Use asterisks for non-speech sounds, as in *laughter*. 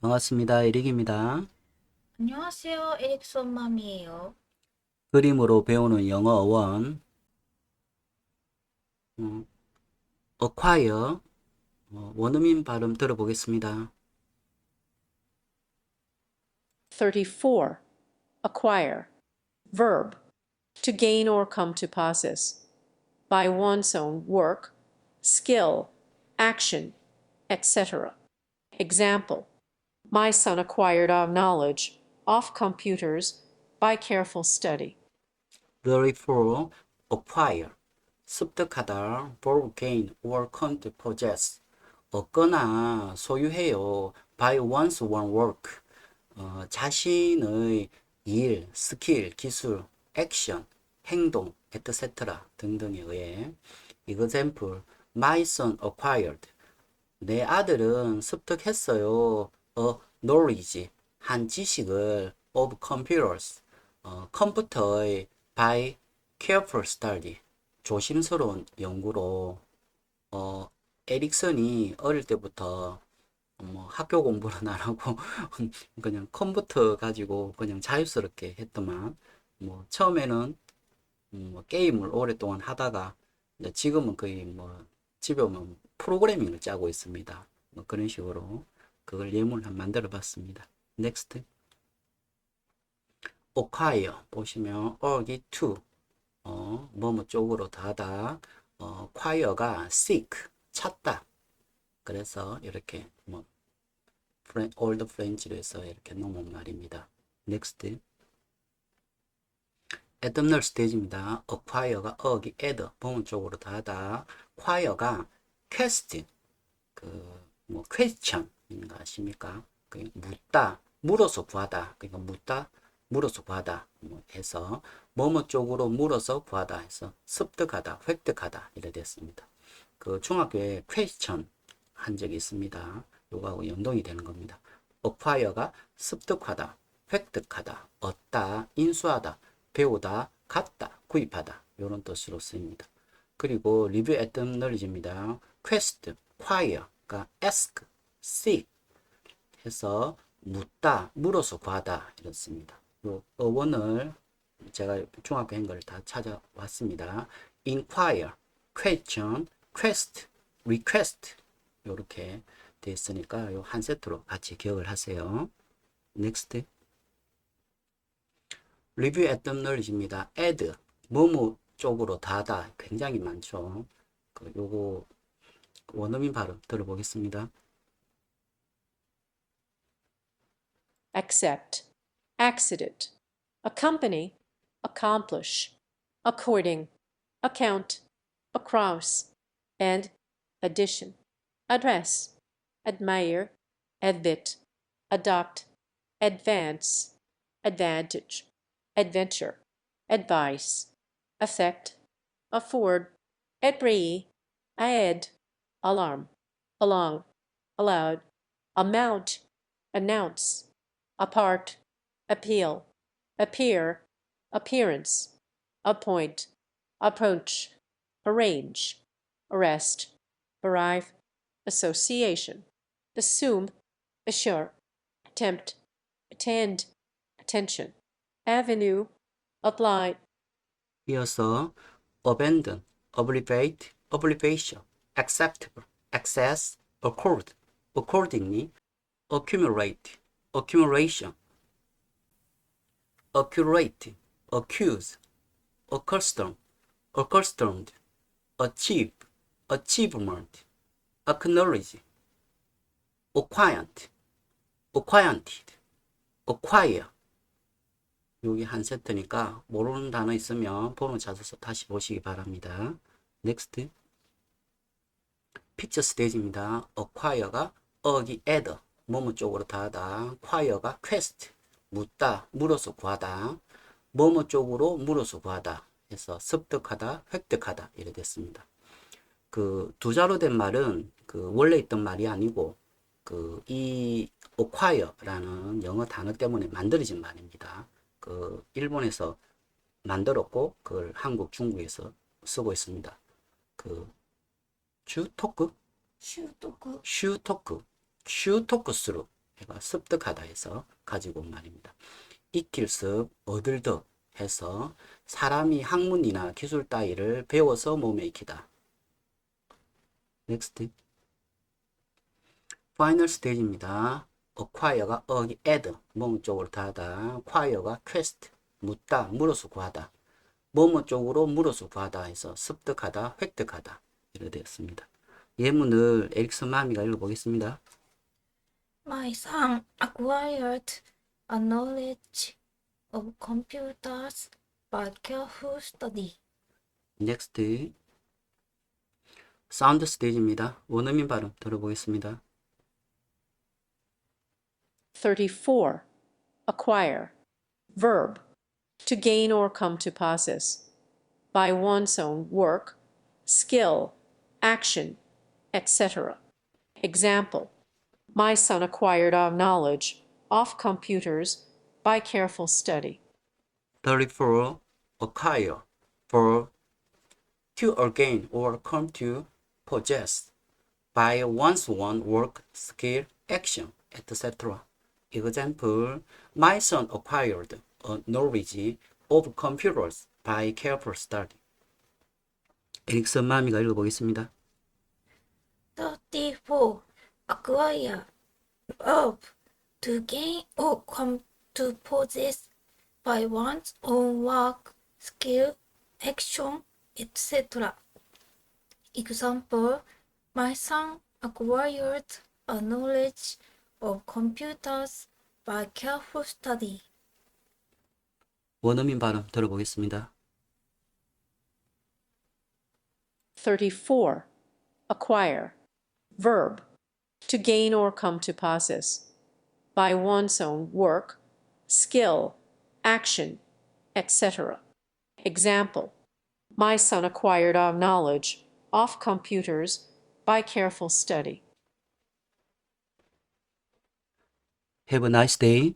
반갑습니다. 에릭입니다. 안녕하세요. 에릭슨 맘이에요. 그림으로 배우는 영어 어원 어, acquire 어, 원어민 발음 들어보겠습니다. 34. Acquire. Verb. To gain or come to passes. By one's own work, skill, action, etc. Example. My son acquired our knowledge of computers by careful study. 34. acquire. 습득하다, for gain or come to possess. 얻거나 소유해요. by one's own work. 어, 자신의 일, 스킬, 기술, 액션, 행동, etc. 등등에 의해 example, my son acquired. 내 아들은 습득했어요. a knowledge, 한 지식을 of computers, 어, 컴퓨터의 by careful study, 조심스러운 연구로. 어, 에릭슨이 어릴 때부터 뭐 학교 공부는 안 하고 *laughs* 그냥 컴퓨터 가지고 그냥 자유스럽게 했더만. 뭐 처음에는 음, 뭐 게임을 오랫동안 하다가 지금은 거의 뭐 집에 오면 프로그래밍을 짜고 있습니다. 뭐 그런 식으로 그걸 예문을 한 만들어 봤습니다. 넥스트. acquire 보시면 어기 to 어 뭐뭐 쪽으로 다다 어 acquire가 seek 찾다. 그래서 이렇게 뭐 프렌, 올드 프렌치로 해서 이렇게 넘은 말입니다. 넥스트. 애덤널 스테이지입니다. acquire가 어기 add 보문 쪽으로 다다. acquire가 quest 그 뭐 question인 거 아십니까? 그 묻다, 물어서 구하다. 그러니까 묻다, 물어서 구하다. 뭐 해서 뭐뭐 쪽으로 물어서 구하다 해서 습득하다, 획득하다 이래 됐습니다. 그 중학교에 question 한 적이 있습니다. 요거하고 연동이 되는 겁니다. acquire가 습득하다, 획득하다, 얻다, 인수하다, 배우다, 갖다, 구입하다 이런 뜻으로 쓰입니다. 그리고 리뷰 애덤 knowledge입니다. Acquire가 ask, seek 해서 묻다, 물어서 구하다 이렇습니다. 요 어원을 제가 중학교 한걸 다 찾아왔습니다. inquire, question, quest, request 이렇게 돼 있으니까 요 한 세트로 같이 기억을 하세요. next. 리뷰 애덤 knowledge입니다. add, 뭐뭐 쪽으로 다다 굉장히 많죠. 그 요거 원어민 발음 들어보겠습니다. Accept. Accident. Accompany. Accomplish. According. Account. Across. And. Addition. Address. Admire. Admit. Adopt. Advance. Advantage. Adventure. Advice. Affect. Afford. Agree. Add. Alarm. Along. Allowed. Amount. Announce. Apart. Appeal. Appear. Appearance. Appoint. Approach. Arrange. Arrest. Arrive. Association. Assume. Assure. Attempt. Attend. Attention. Avenue. Apply. 이어서 abandon, obliterate, obliteration, acceptable, access, accord, accordingly, accumulate, accumulation, accurate, accuse, accustom, accustomed, achieve, achievement, acknowledge, acquaint, acquainted, acquire. 여기 한 세트니까 모르는 단어 있으면 번호 찾아서 다시 보시기 바랍니다. 넥스트. 피처 스테이지입니다. acquire가 어기 add 뭐뭐 쪽으로 다하다. acquire가 quest 묻다 물어서 구하다. 뭐뭐 쪽으로 물어서 구하다. 해서 습득하다 획득하다 이래 됐습니다. 그 두 자로 된 말은 그 원래 있던 말이 아니고 그이 acquire라는 영어 단어 때문에 만들어진 말입니다. 그 일본에서 만들었고 그걸 한국 중국에서 쓰고 있습니다. 그 슈토크 슈토크 슈토크 슈토크스루 해가 습득하다 해서 가지고 온 말입니다. 익힐 습, 얻을 덕 해서 사람이 학문이나 기술 따위를 배워서 몸에 익히다. 넥스트. 파이널 스테이지입니다. acquire가 어기 add, 뭐뭐 쪽으로 다하다. acquire가 quest, 묻다, 물어서 구하다. 뭐뭐 쪽으로 물어서 구하다 해서 습득하다, 획득하다. 되었습니다. 예문을 에릭슨 마미가 읽어보겠습니다. My son acquired a knowledge of computers by careful study. 넥스트. 사운드 스테이지입니다. 원어민 발음 들어보겠습니다. 34. Acquire. Verb. To gain or come to possess. By one's own work, skill, action, etc. Example. My son acquired our knowledge of computers by careful study. 34. Acquire. For to again or come to possess. By one's own work, skill, action, etc. Example. My son acquired a knowledge of computers by careful study. 에릭슨 마미가 읽어보겠습니다. 34. Acquire. Verb. To gain or come to possess by one's own work, skill, action, etc. Example. My son acquired a knowledge of computers by careful study. 원어민 발음 들어보겠습니다. 34. Acquire. Verb. To gain or come to possess. By one's own work, skill, action, etc. Example. My son acquired our knowledge of computers by careful study. Have a nice day.